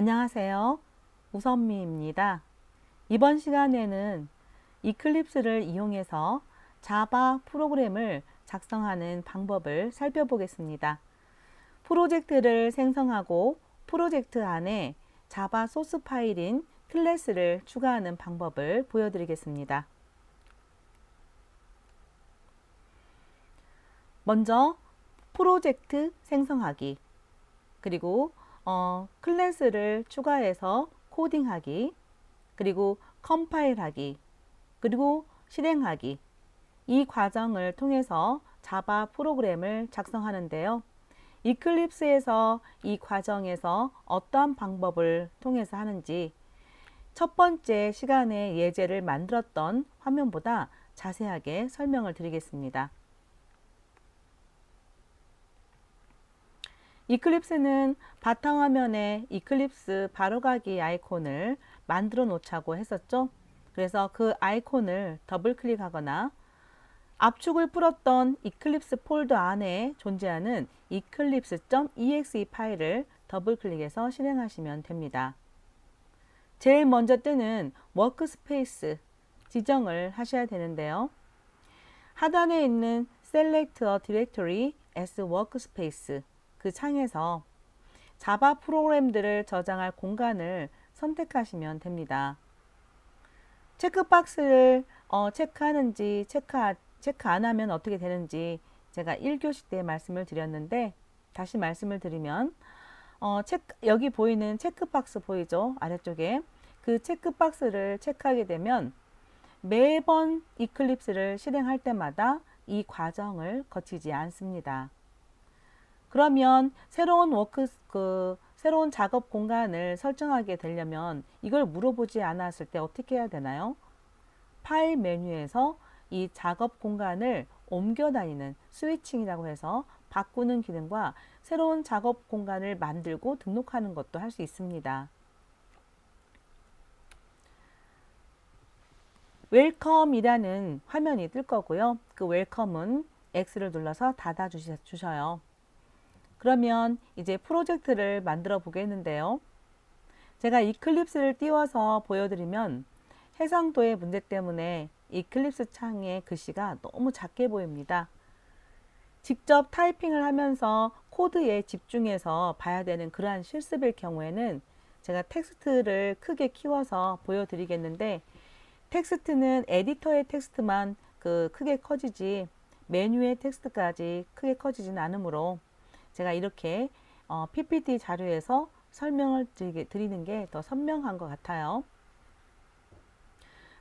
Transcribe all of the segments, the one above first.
안녕하세요. 우선미입니다. 이번 시간에는 이클립스를 이용해서 자바 프로그램을 작성하는 방법을 살펴보겠습니다. 프로젝트를 생성하고 프로젝트 안에 자바 소스 파일인 클래스를 추가하는 방법을 보여드리겠습니다. 먼저 프로젝트 생성하기 그리고 어, 클래스를 추가해서 코딩하기 그리고 컴파일하기 그리고 실행하기 이 과정을 통해서 자바 프로그램을 작성하는데요. 이클립스에서 이 과정에서 어떠한 방법을 통해서 하는지 첫 번째 시간에 예제를 만들었던 화면보다 자세하게 설명을 드리겠습니다. 이클립스는 바탕화면에 이클립스 바로가기 아이콘을 만들어 놓자고 했었죠. 그래서 그 아이콘을 더블 클릭하거나 압축을 풀었던 이클립스 폴더 안에 존재하는 eclipse.exe 파일을 더블 클릭해서 실행하시면 됩니다. 제일 먼저 뜨는 워크스페이스 지정을 하셔야 되는데요. 하단에 있는 Select a Directory as Workspace 그 창에서 자바 프로그램들을 저장할 공간을 선택하시면 됩니다. 체크박스를 어, 체크하는지 체크, 체크 안 하면 어떻게 되는지 제가 1교시 때 말씀을 드렸는데 다시 말씀을 드리면 어, 체크, 여기 보이는 체크박스 보이죠? 아래쪽에 그 체크박스를 체크하게 되면 매번 이클립스를 실행할 때마다 이 과정을 거치지 않습니다. 그러면 새로운 워크 그 새로운 작업 공간을 설정하게 되려면 이걸 물어보지 않았을 때 어떻게 해야 되나요? 파일 메뉴에서 이 작업 공간을 옮겨 다니는 스위칭이라고 해서 바꾸는 기능과 새로운 작업 공간을 만들고 등록하는 것도 할 수 있습니다. 웰컴이라는 화면이 뜰 거고요. 그 웰컴은 X를 눌러서 닫아 주셔요. 그러면 이제 프로젝트를 만들어 보겠는데요. 제가 이클립스를 띄워서 보여드리면 해상도의 문제 때문에 이클립스 창의 글씨가 너무 작게 보입니다. 직접 타이핑을 하면서 코드에 집중해서 봐야 되는 그러한 실습일 경우에는 제가 텍스트를 크게 키워서 보여드리겠는데 텍스트는 에디터의 텍스트만 그 크게 커지지 메뉴의 텍스트까지 크게 커지진 않으므로 제가 이렇게 어, PPT 자료에서 설명을 드리는 게 더 선명한 것 같아요.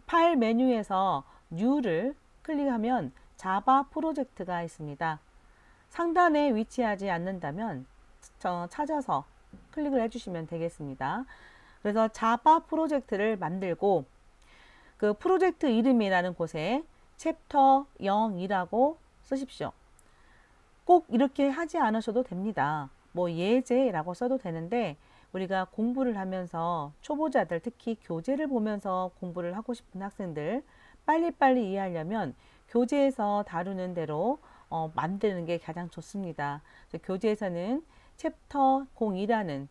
파일 메뉴에서 New를 클릭하면 자바 프로젝트가 있습니다. 상단에 위치하지 않는다면 찾아서 클릭을 해주시면 되겠습니다. 그래서 자바 프로젝트를 만들고 그 프로젝트 이름이라는 곳에 챕터 0이라고 쓰십시오. 꼭 이렇게 하지 않으셔도 됩니다. 뭐 예제라고 써도 되는데 우리가 공부를 하면서 초보자들 특히 교재를 보면서 공부를 하고 싶은 학생들 빨리빨리 이해하려면 교재에서 다루는 대로 어, 만드는 게 가장 좋습니다. 교재에서는 챕터 02라는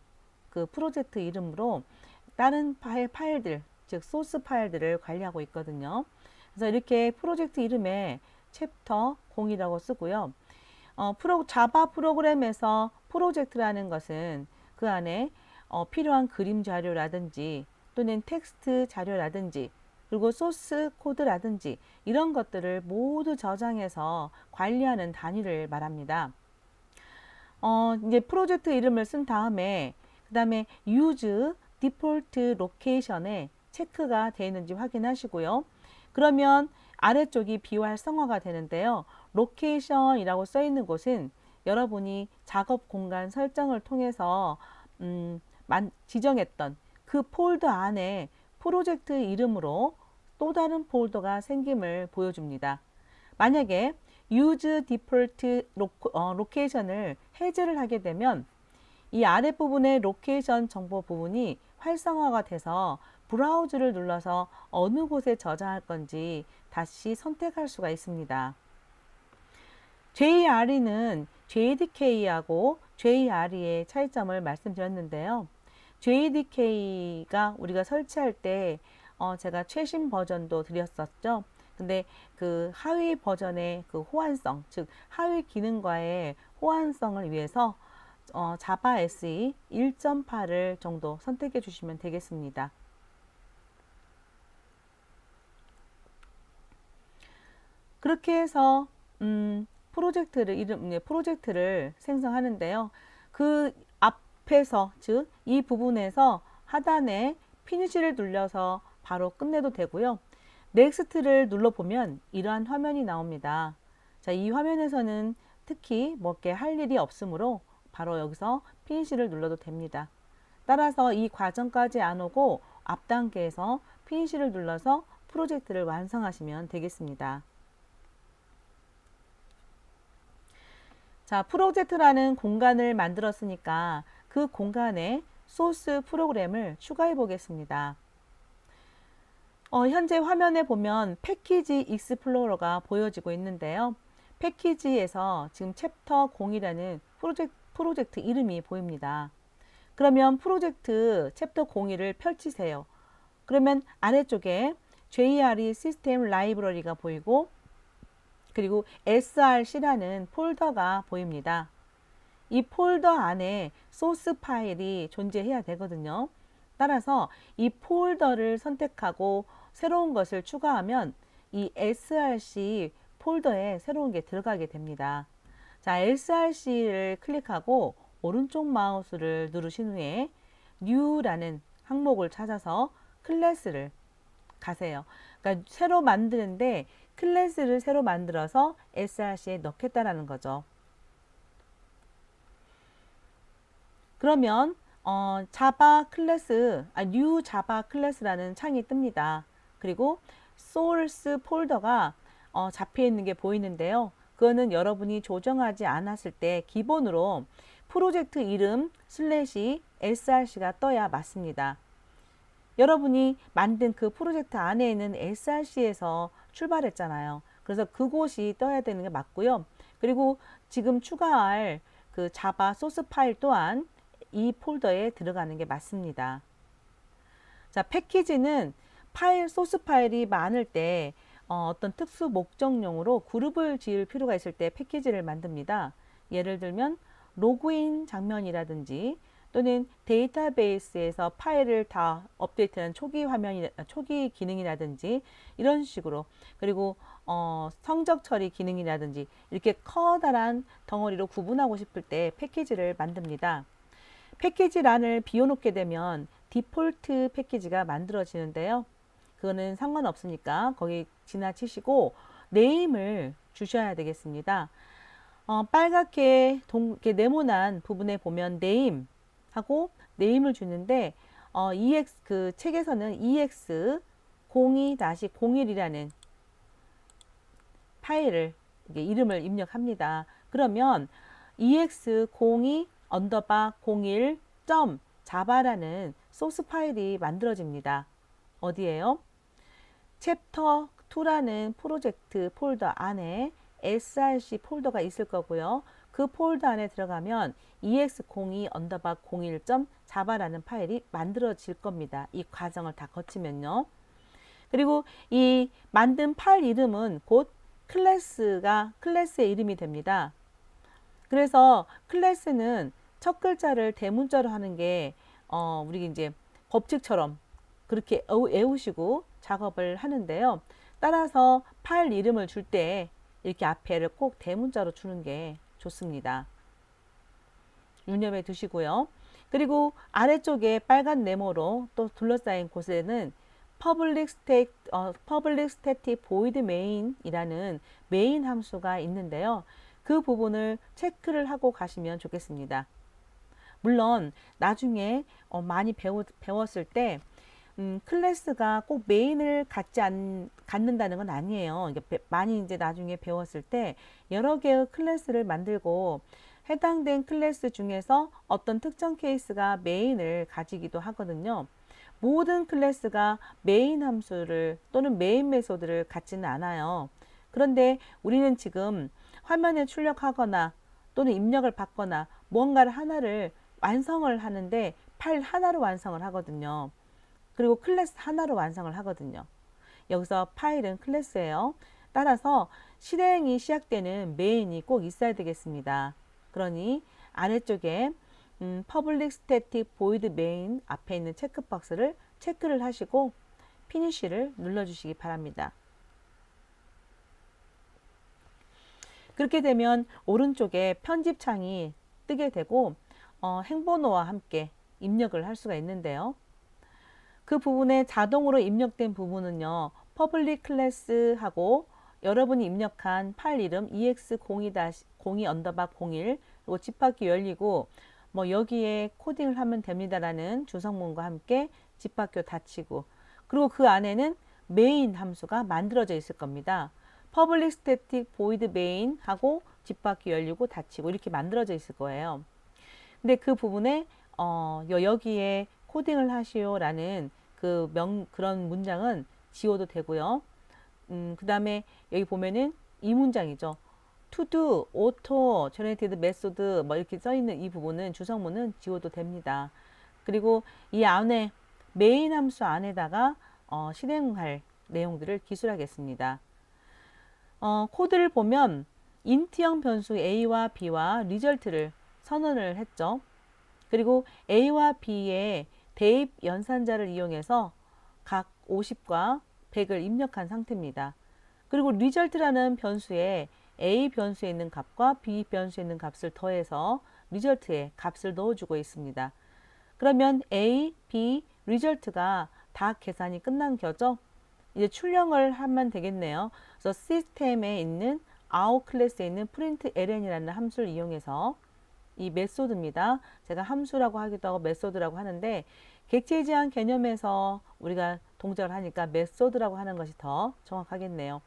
그 프로젝트 이름으로 다른 파일, 파일들, 즉 소스 파일들을 관리하고 있거든요. 그래서 이렇게 프로젝트 이름에 챕터 0이라고 쓰고요. 어, 프로, 자바 프로그램에서 프로젝트라는 것은 그 안에 어, 필요한 그림 자료라든지 또는 텍스트 자료라든지 그리고 소스 코드라든지 이런 것들을 모두 저장해서 관리하는 단위를 말합니다. 어, 이제 프로젝트 이름을 쓴 다음에 그 다음에 use default location에 체크가 되어 있는지 확인하시고요. 그러면 아래쪽이 비활성화가 되는데요. 로케이션이라고 써 있는 곳은 여러분이 작업 공간 설정을 통해서 음, 지정했던 그 폴더 안에 프로젝트 이름으로 또 다른 폴더가 생김을 보여줍니다. 만약에 use default 로케이션을 해제를 하게 되면 이 아랫부분의 로케이션 정보 부분이 활성화가 돼서 브라우즈를 눌러서 어느 곳에 저장할 건지 다시 선택할 수가 있습니다. JRE는 JDK하고 JRE의 차이점을 말씀드렸는데요. JDK가 우리가 설치할 때 어, 제가 최신 버전도 드렸었죠. 근데 그 하위 버전의 그 호환성, 즉 하위 기능과의 호환성을 위해서 어, 자바 SE 1.8을 정도 선택해 주시면 되겠습니다. 그렇게 해서 음, 프로젝트를 이름 네, 프로젝트를 생성하는데요. 그 앞에서 즉 이 부분에서 하단에 피니시를 눌러서 바로 끝내도 되고요. 넥스트를 눌러 보면 이러한 화면이 나옵니다. 자, 이 화면에서는 특히 뭐게 할 일이 없으므로 바로 여기서 피니시를 눌러도 됩니다. 따라서 이 과정까지 안 오고 앞 단계에서 피니시를 눌러서 프로젝트를 완성하시면 되겠습니다. 자, 프로젝트라는 공간을 만들었으니까 그 공간에 소스 프로그램을 추가해 보겠습니다. 어, 현재 화면에 보면 패키지 익스플로러가 보여지고 있는데요. 패키지에서 지금 챕터 0이라는 프로젝트, 프로젝트 이름이 보입니다. 그러면 프로젝트 챕터 01을 펼치세요. 그러면 아래쪽에 JRE 시스템 라이브러리가 보이고 그리고 src라는 폴더가 보입니다. 이 폴더 안에 소스 파일이 존재해야 되거든요. 따라서 이 폴더를 선택하고 새로운 것을 추가하면 이 src 폴더에 새로운 게 들어가게 됩니다. 자, src를 클릭하고 오른쪽 마우스를 누르신 후에 new라는 항목을 찾아서 클래스를 가세요. 그러니까 새로 만드는데 클래스를 새로 만들어서 src에 넣겠다라는 거죠. 그러면 어, 자바 클래스, 아, new 자바 클래스라는 창이 뜹니다. 그리고 source 폴더가 어, 잡혀 있는 게 보이는데요. 그거는 여러분이 조정하지 않았을 때 기본으로 프로젝트 이름 슬래시 src가 떠야 맞습니다. 여러분이 만든 그 프로젝트 안에 있는 src에서 출발했잖아요. 그래서 그곳이 떠야 되는 게 맞고요. 그리고 지금 추가할 그 자바 소스 파일 또한 이 폴더에 들어가는 게 맞습니다. 자, 패키지는 파일, 소스 파일이 많을 때 어, 떤 특수 목적용으로 그룹을 지을 필요가 있을 때 패키지를 만듭니다. 예를 들면 로그인 장면이라든지 또는 데이터베이스에서 파일을 다 업데이트하는 초기 화면이 초기 기능이라든지 이런 식으로 그리고 어, 성적 처리 기능이라든지 이렇게 커다란 덩어리로 구분하고 싶을 때 패키지를 만듭니다. 패키지란을 비워놓게 되면 디폴트 패키지가 만들어지는데요. 그거는 상관없으니까 거기 지나치시고 네임을 주셔야 되겠습니다. 어, 빨갛게 동, 네모난 부분에 보면 네임 하고 네임을 주는데 어, EX 그 책에서는 EX 02-01이라는 파일을 이름을 입력합니다. 그러면 EX02 언더바 01 점 자바라는 소스 파일이 만들어집니다. 어디에요? 챕터 2라는 프로젝트 폴더 안에 src 폴더가 있을 거고요. 그 폴더 안에 들어가면 ex02 언더바 01점 자바라는 파일이 만들어질 겁니다. 이 과정을 다 거치면요. 그리고 이 만든 파일 이름은 곧 클래스가 클래스의 이름이 됩니다. 그래서 클래스는 첫 글자를 대문자로 하는 게 어, 우리 이제 법칙처럼 그렇게 애우시고 작업을 하는데요. 따라서 파일 이름을 줄 때 이렇게 앞에를 꼭 대문자로 주는 게 좋습니다. 유념해 두시고요. 그리고 아래쪽에 빨간 네모로 또 둘러싸인 곳에는 public state, 어, public static void main이라는 메인 함수가 있는데요. 그 부분을 체크를 하고 가시면 좋겠습니다. 물론 나중에 어, 많이 배우, 배웠을 때 음, 클래스가 꼭 메인을 갖지 않, 갖는다는 건 아니에요. 이게 많이 이제 나중에 배웠을 때 여러 개의 클래스를 만들고 해당된 클래스 중에서 어떤 특정 케이스가 메인을 가지기도 하거든요. 모든 클래스가 메인 함수를 또는 메인 메소드를 갖지는 않아요. 그런데 우리는 지금 화면에 출력하거나 또는 입력을 받거나 무언가를 하나를 완성을 하는데 파일 하나로 완성을 하거든요. 그리고 클래스 하나로 완성을 하거든요. 여기서 파일은 클래스예요. 따라서 실행이 시작되는 메인이 꼭 있어야 되겠습니다. 그러니 아래쪽에 음, public static void main 앞에 있는 체크박스를 체크를 하시고 피니쉬를 눌러주시기 바랍니다. 그렇게 되면 오른쪽에 편집 창이 뜨게 되고 어, 행번호와 함께 입력을 할 수가 있는데요. 그 부분에 자동으로 입력된 부분은요. 퍼블릭 클래스하고 여러분이 입력한 파일 이름 ex02-02 언더바 01 그리고 집합기 열리고 뭐 여기에 코딩을 하면 됩니다라는 주성문과 함께 집합교 닫히고 그리고 그 안에는 메인 함수가 만들어져 있을 겁니다. public static void main 하고 집합기 열리고 닫히고 이렇게 만들어져 있을 거예요. 근데 그 부분에 어, 여기에 코딩을 하시오라는 그 명, 그런 문장은 지워도 되고요. 음, 그 다음에 여기 보면은 이 문장이죠. to do, auto, generated method 뭐 이렇게 써 있는 이 부분은 주성문은 지워도 됩니다. 그리고 이 안에 메인 함수 안에다가 어, 실행할 내용들을 기술하겠습니다. 어, 코드를 보면 인트형 변수 a와 b와 리절트를 선언을 했죠. 그리고 a와 b의 대입 연산자를 이용해서 각 50과 100을 입력한 상태입니다. 그리고 리절트라는 변수에 a 변수에 있는 값과 b 변수에 있는 값을 더해서 리절트에 값을 넣어주고 있습니다. 그러면 a, b, 리절트가 다 계산이 끝난 겨죠? 이제 출력을 하면 되겠네요. 그래서 시스템에 있는 아웃 클래스에 있는 print ln이라는 함수를 이용해서 이 메소드입니다. 제가 함수라고 하기도 하고 메소드라고 하는데 객체 제한 개념에서 우리가 동작을 하니까 메소드라고 하는 것이 더 정확하겠네요.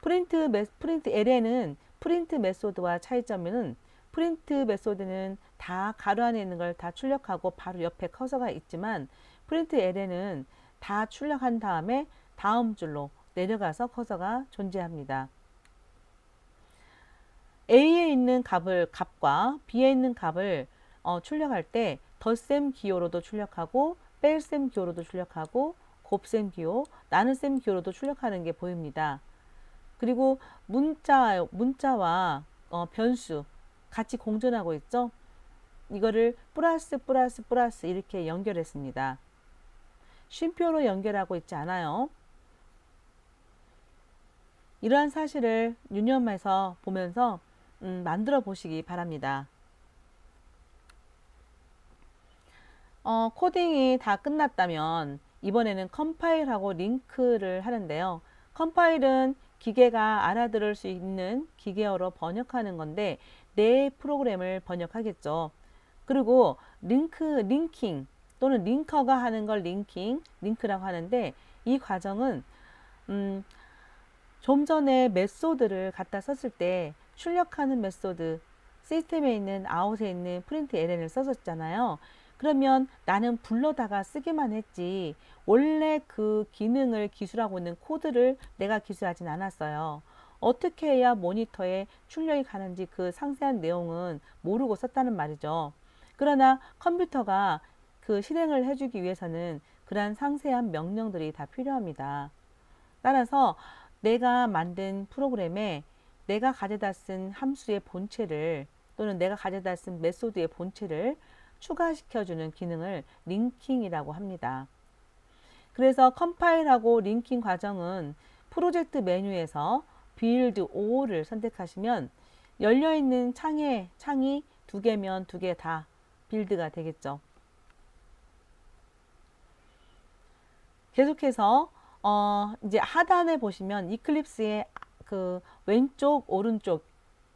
프린트 메, 프린트 LN은 프린트 메소드와 차이점은 프린트 메소드는 다 가로 안에 있는 걸 다 출력하고 바로 옆에 커서가 있지만 프린트 LN은 다 출력한 다음에 다음 줄로 내려가서 커서가 존재합니다. A에 있는 값을 값과 B에 있는 값을 어, 출력할 때 덧셈 기호로도 출력하고 뺄셈 기호로도 출력하고 곱셈 기호, 나눗셈 기호로도 출력하는 게 보입니다. 그리고 문자 문자와 어, 변수 같이 공존하고 있죠. 이거를 플러스 플러스 플러스 이렇게 연결했습니다. 쉼표로 연결하고 있지 않아요. 이러한 사실을 유념해서 보면서 음, 만들어 보시기 바랍니다. 어, 코딩이 다 끝났다면 이번에는 컴파일하고 링크를 하는데요. 컴파일은 기계가 알아들을 수 있는 기계어로 번역하는 건데 내 프로그램을 번역하겠죠. 그리고 링크, 링킹 또는 링커가 하는 걸 링킹, 링크라고 하는데 이 과정은 음, 좀 전에 메소드를 갖다 썼을 때 출력하는 메소드 시스템에 있는 아웃에 있는 프린트 ln을 썼었잖아요. 그러면 나는 불러다가 쓰기만 했지 원래 그 기능을 기술하고 있는 코드를 내가 기술하진 않았어요. 어떻게 해야 모니터에 출력이 가는지 그 상세한 내용은 모르고 썼다는 말이죠. 그러나 컴퓨터가 그 실행을 해주기 위해서는 그러한 상세한 명령들이 다 필요합니다. 따라서 내가 만든 프로그램에 내가 가져다 쓴 함수의 본체를 또는 내가 가져다 쓴 메소드의 본체를 추가시켜주는 기능을 링킹이라고 합니다. 그래서 컴파일하고 링킹 과정은 프로젝트 메뉴에서 빌드 5를 선택하시면 열려있는 창에, 창이 두 개면 두 개 다 빌드가 되겠죠. 계속해서 어, 이제 하단에 보시면 이클립스의 그 왼쪽 오른쪽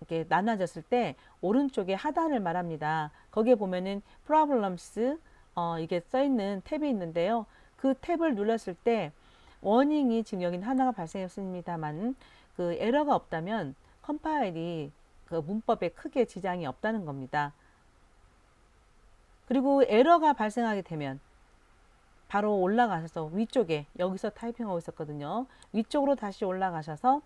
이렇게 나눠졌을 때 오른쪽에 하단을 말합니다. 거기에 보면은 problems 어, 이게 써 있는 탭이 있는데요. 그 탭을 눌렀을 때 워닝이 지금 여기 하나가 발생했습니다만 그 에러가 없다면 컴파일이 그 문법에 크게 지장이 없다는 겁니다. 그리고 에러가 발생하게 되면 바로 올라가셔서 위쪽에 여기서 타이핑하고 있었거든요. 위쪽으로 다시 올라가셔서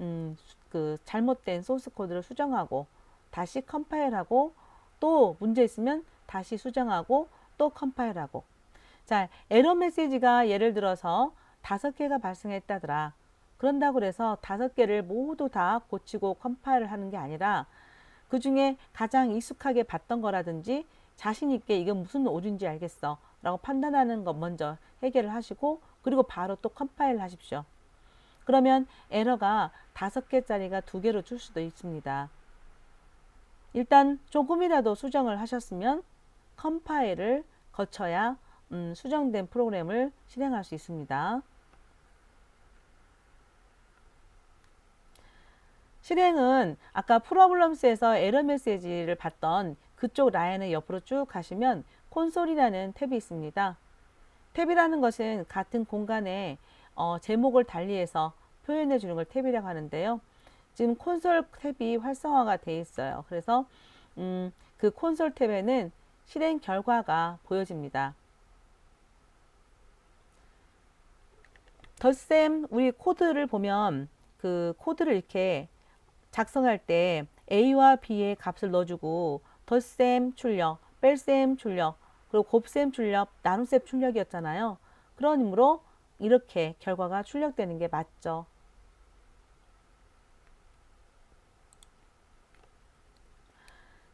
음, 그 잘못된 소스 코드를 수정하고 다시 컴파일하고 또 문제 있으면 다시 수정하고 또 컴파일하고 자 에러 메시지가 예를 들어서 다섯 개가 발생했다더라 그런다고 그래서 다섯 개를 모두 다 고치고 컴파일을 하는 게 아니라 그 중에 가장 익숙하게 봤던 거라든지 자신 있게 이게 무슨 오류인지 알겠어 라고 판단하는 것 먼저 해결을 하시고 그리고 바로 또 컴파일 하십시오. 그러면 에러가 다섯 개짜리가 두 개로 줄 수도 있습니다. 일단 조금이라도 수정을 하셨으면 컴파일을 거쳐야 음, 수정된 프로그램을 실행할 수 있습니다. 실행은 아까 프로블럼스에서 에러 메시지를 봤던 그쪽 라인을 옆으로 쭉 가시면 콘솔이라는 탭이 있습니다. 탭이라는 것은 같은 공간에 어, 제목을 달리해서 표현해 주는 걸 탭이라고 하는데요. 지금 콘솔 탭이 활성화가 돼 있어요. 그래서 음, 그 콘솔 탭에는 실행 결과가 보여집니다. 덧셈 우리 코드를 보면 그 코드를 이렇게 작성할 때 A와 B의 값을 넣어주고 덧셈 출력, 뺄셈 출력, 그리고 곱셈 출력, 나눗셈 출력이었잖아요. 그러므로 이렇게 결과가 출력되는 게 맞죠.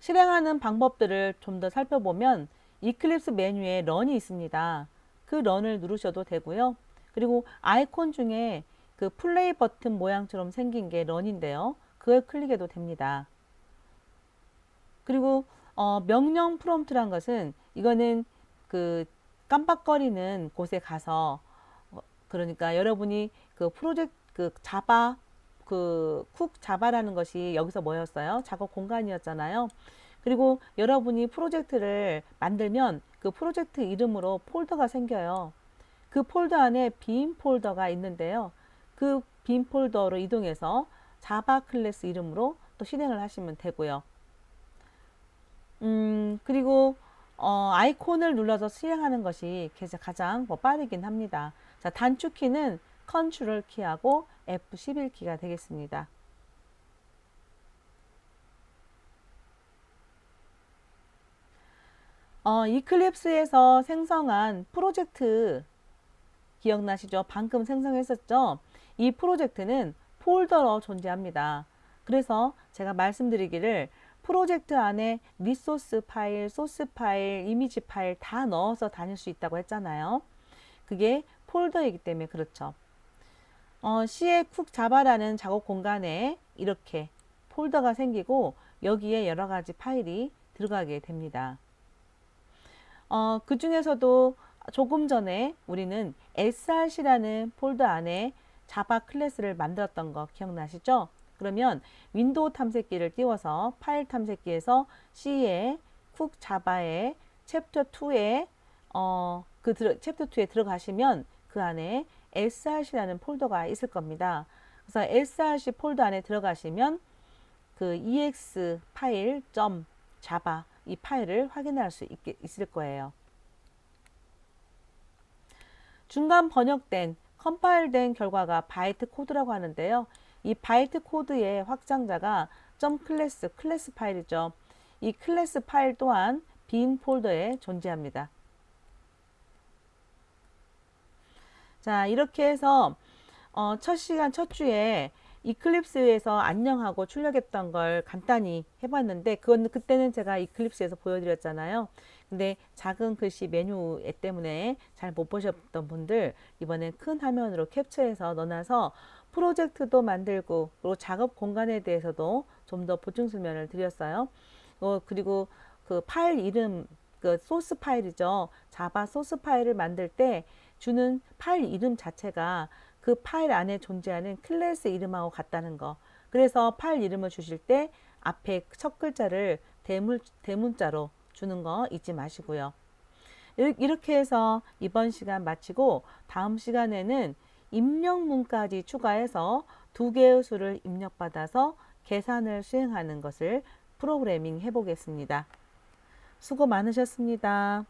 실행하는 방법들을 좀 더 살펴보면 이클립스 메뉴에 런이 있습니다. 그 런을 누르셔도 되고요. 그리고 아이콘 중에 그 플레이 버튼 모양처럼 생긴 게 런인데요. 그걸 클릭해도 됩니다. 그리고 어, 명령 프롬프트란 것은 이거는 그 깜빡거리는 곳에 가서 어, 그러니까 여러분이 그 프로젝트 그 자바 그쿡 자바라는 것이 여기서 뭐였어요? 작업 공간이었잖아요. 그리고 여러분이 프로젝트를 만들면 그 프로젝트 이름으로 폴더가 생겨요. 그 폴더 안에 빈 폴더가 있는데요. 그 빈 폴더로 이동해서 자바 클래스 이름으로 또 실행을 하시면 되고요. 음, 그리고 어, 아이콘을 눌러서 실행하는 것이 가장 뭐 빠르긴 합니다. 자, 단축키는 컨트롤 키하고 F11 키가 되겠습니다. 어, 이클립스에서 생성한 프로젝트 기억나시죠? 방금 생성했었죠? 이 프로젝트는 폴더로 존재합니다. 그래서 제가 말씀드리기를 프로젝트 안에 리소스 파일, 소스 파일, 이미지 파일 다 넣어서 다닐 수 있다고 했잖아요. 그게 폴더이기 때문에 그렇죠. 어, C의 쿡 자바라는 작업 공간에 이렇게 폴더가 생기고 여기에 여러 가지 파일이 들어가게 됩니다. 어, 그 중에서도 조금 전에 우리는 src라는 폴더 안에 자바 클래스를 만들었던 거 기억나시죠? 그러면 윈도우 탐색기를 띄워서 파일 탐색기에서 C에 쿡 자바에 챕터 2에 어, 그 챕터 2에 들어가시면 그 안에 src라는 폴더가 있을 겁니다. 그래서 src 폴더 안에 들어가시면 그 ex 파일 .java 이 파일을 확인할 수 있, 있을 거예요. 중간 번역된 컴파일된 결과가 바이트 코드라고 하는데요. 이 바이트 코드의 확장자가 점 클래스, 클래스 파일이죠. 이 클래스 파일 또한 빈 폴더에 존재합니다. 자, 이렇게 해서 어, 첫 시간 첫 주에 이클립스에서 안녕하고 출력했던 걸 간단히 해봤는데 그건 그때는 제가 이클립스에서 보여드렸잖아요. 근데 작은 글씨 메뉴 때문에 잘 못 보셨던 분들 이번엔 큰 화면으로 캡처해서 넣어놔서 프로젝트도 만들고 그리고 작업 공간에 대해서도 좀 더 보충 설명을 드렸어요. 어, 그리고 그 파일 이름 그 소스 파일이죠. 자바 소스 파일을 만들 때 주는 파일 이름 자체가 그 파일 안에 존재하는 클래스 이름하고 같다는 거. 그래서 파일 이름을 주실 때 앞에 첫 글자를 대문, 대문자로 주는 거 잊지 마시고요. 이렇게 해서 이번 시간 마치고 다음 시간에는 입력문까지 추가해서 두 개의 수를 입력받아서 계산을 수행하는 것을 프로그래밍 해보겠습니다. 수고 많으셨습니다.